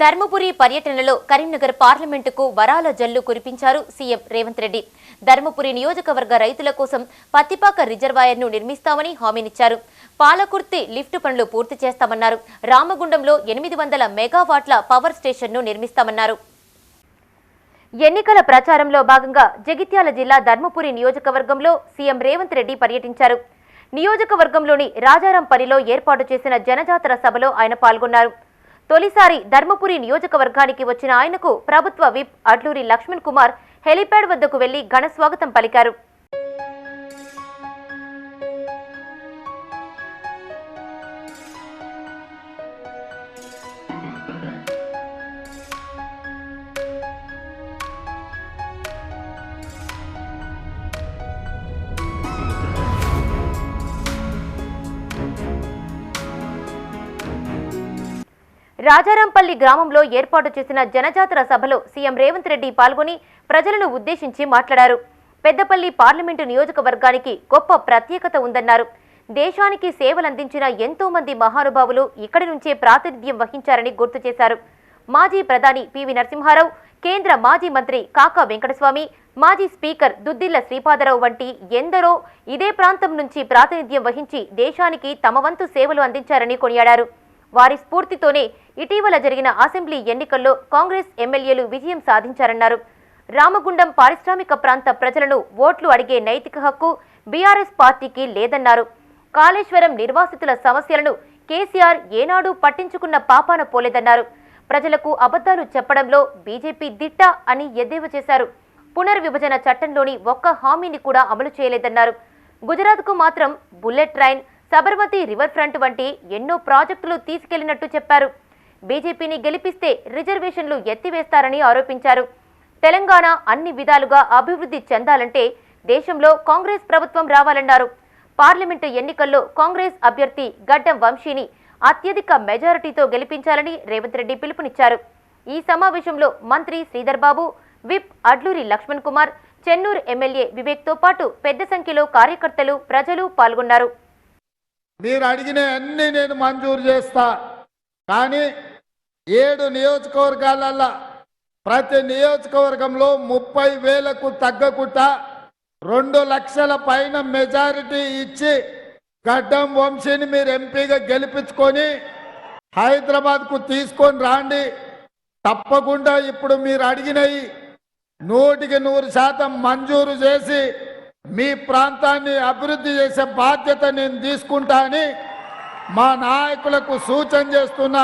ధర్మపురి పర్యటనలో కరీంనగర్ పార్లమెంటుకు వరాల జల్లు కురిపించారు సీఎం రేవంత్ రెడ్డి. ధర్మపురి నియోజకవర్గ రైతుల కోసం పత్తిపాక రిజర్వాయర్ను నిర్మిస్తామని హామీనిచ్చారు. పాలకుర్తి లిఫ్ట్ పనులు పూర్తి చేస్తామన్నారు. రామగుండంలో ఎనిమిది వందల మెగావాట్ల పవర్ స్టేషన్ను నిర్మిస్తామన్నారు. ఎన్నికల ప్రచారంలో భాగంగా జగిత్యాల జిల్లా ధర్మపురి నియోజకవర్గంలో సీఎం రేవంత్ రెడ్డి పర్యటించారు. నియోజకవర్గంలోని రాజారాంపల్లిలో ఏర్పాటు చేసిన జనజాతర సభలో ఆయన పాల్గొన్నారు. తొలిసారి ధర్మపురి నియోజకవర్గానికి వచ్చిన ఆయనకు ప్రభుత్వ విప్ అడ్లూరి లక్ష్మణ్ కుమార్ హెలిప్యాడ్ వద్దకు వెళ్ళి ఘన స్వాగతం పలికారు. రాజారాంపల్లి గ్రామంలో ఏర్పాటు చేసిన జనజాతర సభలో సీఎం రేవంత్ రెడ్డి పాల్గొని ప్రజలను ఉద్దేశించి మాట్లాడారు. పెద్దపల్లి పార్లమెంటు నియోజకవర్గానికి గొప్ప ప్రత్యేకత ఉందన్నారు. దేశానికి సేవలందించిన ఎంతో మంది మహానుభావులు ఇక్కడి నుంచే ప్రాతినిధ్యం వహించారని గుర్తు చేశారు. మాజీ ప్రధాని పివి నరసింహారావు కేంద్ర మాజీ మంత్రి కాకా వెంకటస్వామి మాజీ స్పీకర్ దుద్దిల్ల శ్రీపాదరావు వంటి ఎందరో ఇదే ప్రాంతం నుంచి ప్రాతినిధ్యం వహించి దేశానికి తమ వంతు సేవలు అందించారని కొనియాడారు. వారి స్ఫూర్తితోనే ఇటీవల జరిగిన అసెంబ్లీ ఎన్నికల్లో కాంగ్రెస్ ఎమ్మెల్యేలు విజయం సాధించారన్నారు. రామగుండం పారిశ్రామిక ప్రాంత ప్రజలను ఓట్లు అడిగే నైతిక హక్కు బీఆర్ఎస్ పార్టీకి లేదన్నారు. కాళేశ్వరం నిర్వాసితుల సమస్యలను కేసీఆర్ ఏనాడు పట్టించుకున్న పాపాన పోలేదన్నారు. ప్రజలకు అబద్ధాలు చెప్పడంలో బీజేపీ దిట్ట అని ఎద్దేవా చేశారు. పునర్విభజన చట్టంలోని ఒక్క హామీని కూడా అమలు చేయలేదన్నారు. గుజరాత్కు మాత్రం bullet train Sabarmati river front వంటి ఎన్నో ప్రాజెక్టులు తీసుకెళ్ళినట్టు చెప్పారు. బీజేపీని గెలిపిస్తే రిజర్వేషన్లు ఎత్తివేస్తారని ఆరోపించారు. తెలంగాణ అన్ని విధాలుగా అభివృద్ధి చెందాలంటే దేశంలో కాంగ్రెస్ ప్రభుత్వం రావాలన్నారు. పార్లమెంటు ఎన్నికల్లో కాంగ్రెస్ అభ్యర్థి గడ్డం వంశీని అత్యధిక మెజారిటీతో గెలిపించాలని రేవంత్ రెడ్డి పిలుపునిచ్చారు. ఈ సమావేశంలో మంత్రి శ్రీధర్ బాబు విప్ అడ్లూరి లక్ష్మణ్ కుమార్ చెన్నూరు ఎమ్మెల్యే వివేక్తో పాటు పెద్ద సంఖ్యలో కార్యకర్తలు ప్రజలు పాల్గొన్నారు. మీరు అడిగిన అన్ని నేను మంజూరు చేస్తా. కానీ ఏడు నియోజకవర్గాలల్లో ప్రతి నియోజకవర్గంలో ముప్పై వేలకు తగ్గకుండా రెండు లక్షల పైన మెజారిటీ ఇచ్చి గడ్డం వంశీని మీరు ఎంపీగా గెలిపించుకొని హైదరాబాద్కు తీసుకొని రాండి. తప్పకుండా ఇప్పుడు మీరు అడిగినవి నూటికి నూరు శాతం మంజూరు చేసి మీ ప్రాంతాన్ని అభివృద్ధి చేసే బాధ్యత నేను తీసుకుంటా అని మా నాయకులకు సూచన చేస్తున్నా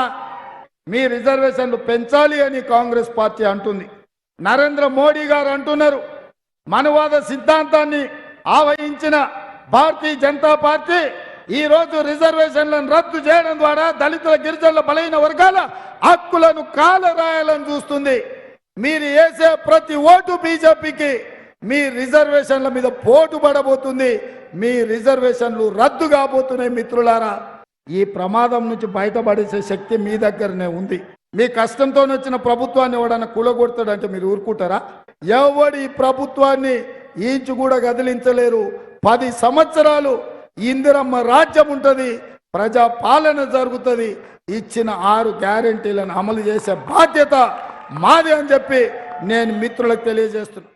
మీ రిజర్వేషన్లు పెంచాలి అని కాంగ్రెస్ పార్టీ అంటుంది. నరేంద్ర మోడీ గారు అంటున్నారు మనవాద సిద్ధాంతాన్ని ఆవహించిన భారతీయ జనతా పార్టీ ఈ రోజు రిజర్వేషన్లను రద్దు చేయడం ద్వారా దళితుల గిరిజనుల బలైన వర్గాల హక్కులను కాలరాయాలని చూస్తుంది. మీరు వేసే ప్రతి ఓటు బీజేపీకి మీ రిజర్వేషన్ల మీద పోటు పడబోతుంది. మీ రిజర్వేషన్లు రద్దు కాబోతున్నాయి మిత్రులారా. ఈ ప్రమాదం నుంచి బయటపడేసే శక్తి మీ దగ్గరనే ఉంది. మీ కష్టంతో వచ్చిన ప్రభుత్వాన్ని ఎవడన్నా కూలగొడతాడంటే మీరు ఊరుకుంటారా? ఎవడు ఈ ప్రభుత్వాన్ని ఈంచు కూడా కదిలించలేరు. పది సంవత్సరాలు ఇందిరమ్మ రాజ్యం ఉంటుంది. ప్రజా పాలన జరుగుతుంది. ఇచ్చిన ఆరు గ్యారెంటీలను అమలు చేసే బాధ్యత మాది అని చెప్పి నేను మిత్రులకు తెలియజేస్తున్నాను